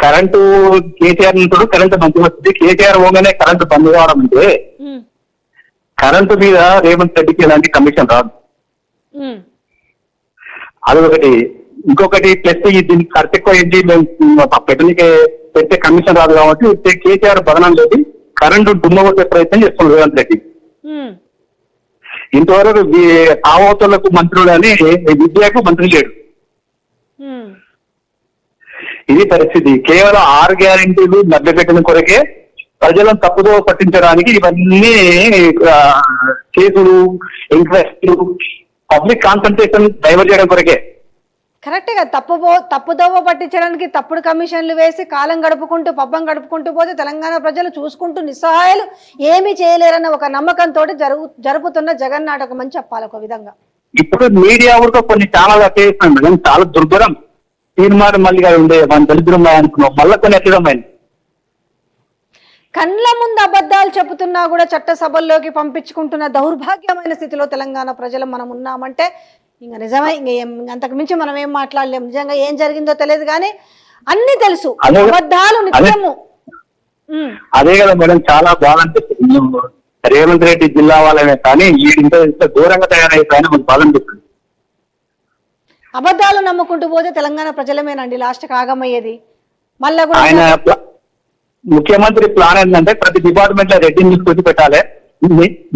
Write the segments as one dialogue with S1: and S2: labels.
S1: Current KCR ఉంటాడు current మంచిగా వస్తుంది కేసీఆర్ పోగానే కరెంటు బంద్ కావడం అంటే కరెంటు మీద రేవంత్ రెడ్డికి ఎలాంటి కమిషన్ రాదు.
S2: ఉమ్,
S1: అది ఒకటి ఇంకొకటి ప్లస్ దీనికి ఖర్చు ఎక్కువ ఏంటి మేము పెట్టడానికి పెట్టే కమిషన్ రాదు కాబట్టి కేసీఆర్ బదనం లేదు కరెంటు దుమ్మగొట్టే ప్రయత్నం చేస్తున్నాడు రేవంత్ రెడ్డి. ఇంతవరకు తావోతులకు మంత్రులు అని విద్యకు మంత్రి లేడు. ఇది పరిస్థితి. కేవలం ఆరు గ్యారెంటీలు మభ్యపెట్టిన కొరకే ప్రజలను తప్పుదో పట్టించడానికి ఇవన్నీ కేసులు ఎంక్వైరీలు పబ్లిక్ కాన్సన్ట్రేషన్ డైవర్ట్ చేయడం కొరకే.
S2: కరెక్టే కదా. తప్పు తప్పుదోవ పట్టించడానికి తప్పుడు కమిషన్లు వేసి కాలం గడుపుకుంటూ పబ్బం గడుపుకుంటూ పోతే తెలంగాణ ప్రజలు చూసుకుంటూ నిస్సహాయాలు ఏమీ చేయలేరన్న ఒక నమ్మకంతో జరుగు జరుపుతున్న జగన్ నాటకం అని చెప్పాలి ఒక విధంగా.
S1: ఇప్పుడు మీడియా కూడా కొన్ని ఛానల్ అట్టేస్తున్నాం మేడం. చాలా దుర్భరం. తీర్మానం మళ్ళీ ఉండే మన దళిద్రమ్మాయి అనుకున్నాం. మళ్ళీ కొన్ని ఎట్టడమైంది
S2: కండ్ల ముందు అబద్ధాలు చెబుతున్నా కూడా చట్టసభల్లోకి పంపించుకుంటున్న దౌర్భాగ్యమైన స్థితిలో తెలంగాణ ప్రజలు మనం ఉన్నామంటే ఇంకా నిజమే ఇంకా అంతకు మించి మనం ఏం మాట్లాడలేం. నిజంగా ఏం జరిగిందో తెలియదు కానీ అన్ని తెలుసు.
S1: అదే-
S2: అబద్ధాలు నిత్యము.
S1: అదే కదా మేడం చాలా బాధ అనిపిస్తుంది. రేవంత్ రెడ్డి జిల్లా వాళ్ళమే కానీ ఇంత దూరంగా తయారైపోయినా మనకు బాధ అనిపిస్తుంది.
S2: అబద్ధాలు నమ్ముకుంటూ పోతే తెలంగాణ ప్రజలమేనండి లాస్ట్ ఆగమయ్యేది మళ్ళా కూడా
S1: ఆయన ముఖ్యమంత్రి ప్లాన్ ఏంటంటే ప్రతి డిపార్ట్మెంట్లో రెడ్డిని తీసుకొచ్చి పెట్టాలి.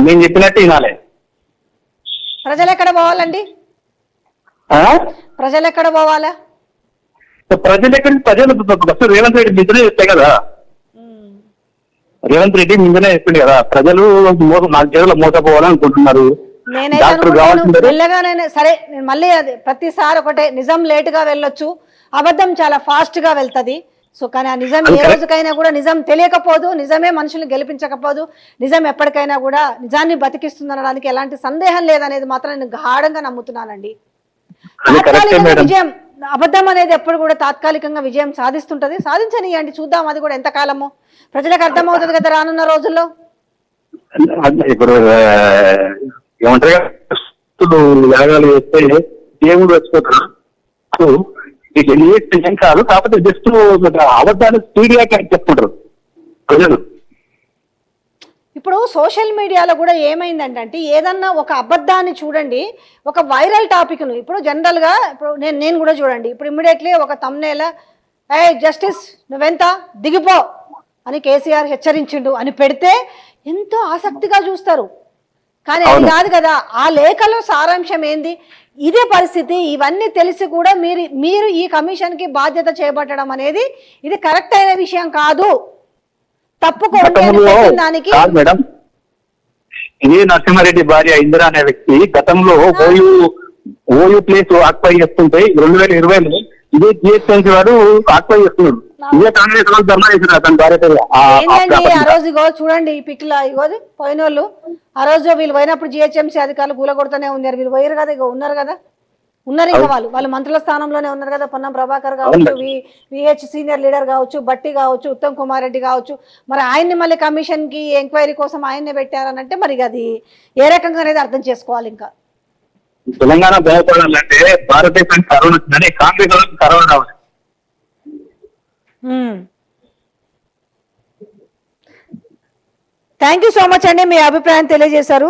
S1: నేను చెప్పినట్టు వినాలి.
S2: ప్రజలు ఎక్కడ పోవాలండి? ప్రజలు ఎక్కడ పోవాలా?
S1: ప్రజలు ఎక్కడి ప్రజలు రేవంత్ రెడ్డి మీదనే చెప్తాయి కదా. రేవంత్ రెడ్డి మీదనే చెప్పింది కదా. ప్రజలు మోస నాలుగు చేతుల్లో మోసపోవాలనుకుంటున్నారు.
S2: నేనైతే మెల్లగానే సరే నేను మళ్ళీ అది ప్రతిసారి ఒకటే నిజం లేట్గా వెళ్ళొచ్చు అబద్ధం చాలా ఫాస్ట్గా వెళ్తది. సో కానీ ఆ నిజం ఏ. రోజుకైనా కూడా నిజం తెలియకపోదు నిజమే మనుషుల్ని గెలిపించకపోదు నిజం ఎప్పటికైనా కూడా నిజాన్ని బతికిస్తుందనడానికి ఎలాంటి సందేహం లేదనేది మాత్రం నేను గాఢంగా నమ్ముతున్నానండి. తాత్కాలికంగా విజయం అబద్ధం అనేది ఎప్పుడు కూడా తాత్కాలికంగా విజయం సాధిస్తుంటది. సాధించనియండి చూద్దాం అది కూడా ఎంతకాలమో. ప్రజలకు అర్థమవుతుంది కదా రానున్న రోజుల్లో.
S1: ఇప్పుడు ఏమంటారు? యాగాలు చేస్తే దేవుడు వచ్చిపోతాడు. ఇది ఏం కాదు కాకపోతే జస్ట్ అబద్ధాలు స్పీడ్గా చెప్పుకుంటారు ప్రజలు.
S2: ఇప్పుడు సోషల్ మీడియాలో కూడా ఏమైందంటే ఏదన్నా ఒక అబద్ధాన్ని చూడండి ఒక వైరల్ టాపిక్ను. ఇప్పుడు జనరల్గా ఇప్పుడు నేను నేను కూడా చూడండి ఇప్పుడు ఇమ్మీడియట్లీ ఒక తమ్నేల ఏ జస్టిస్ నువ్వెంత? దిగిపో అని కేసీఆర్ హెచ్చరించిండు అని పెడితే ఎంతో ఆసక్తిగా చూస్తారు. కానీ అది. కాదు కదా ఆ లేఖలో సారాంశం ఏంది? ఇదే పరిస్థితి ఇవన్నీ తెలిసి కూడా మీరు మీరు ఈ కమిషన్కి బాధ్యత చేపట్టడం అనేది ఇది కరెక్ట్ అయిన విషయం కాదు. తప్పుకోండి దానికి
S1: మేడం. ఇదే నరసింహారెడ్డి భార్య ఇందిరా అనే వ్యక్తి గతంలో ఓయూ ఓయూ ప్లేస్ ఆక్పై చేస్తుంటే రెండు వేల ఇరవైలో ఇదే జిహెచ్ఎంసీ వాడు ఆక్పై చేస్తున్నాడు. ఇదే కాంగ్రెస్ వాళ్ళు ధర్నా చేస్తున్నారు అతని భార్య పేరు. ఆ-
S2: ఏంటండి. రోజు ఇగో చూడండి ఈ పిక్లా ఇగోది పోయిన వాళ్ళు ఆ రోజు వీళ్ళు పోయినప్పుడు జిహెచ్ఎంసీ అధికారులు కూలగొడుతూనే ఉన్నారు. వీళ్ళు పోయారు కదా ఇగో ఉన్నారు కదా. ఉన్నారు ఇంకా వాళ్ళు. వాళ్ళు మంత్రుల స్థానంలోనే ఉన్నారు కదా. పొన్నం ప్రభాకర్ కావచ్చు విహెచ్ సీనియర్ లీడర్ కావచ్చు బట్టి కావచ్చు ఉత్తమ్ కుమార్ రెడ్డి కావచ్చు. మరి ఆయన్ని మళ్ళీ కమిషన్కి ఎంక్వైరీ కోసం ఆయన్నే పెట్టారనంటే మరి అది ఏ రకంగా అనేది అర్థం చేసుకోవాలి ఇంకా.
S1: తెలంగాణ బాగుపడాలంటే భారతదేశానికి కరోనా వచ్చిందని Congress corona
S2: thank you so much అండి మీ అభిప్రాయం తెలియజేశారు.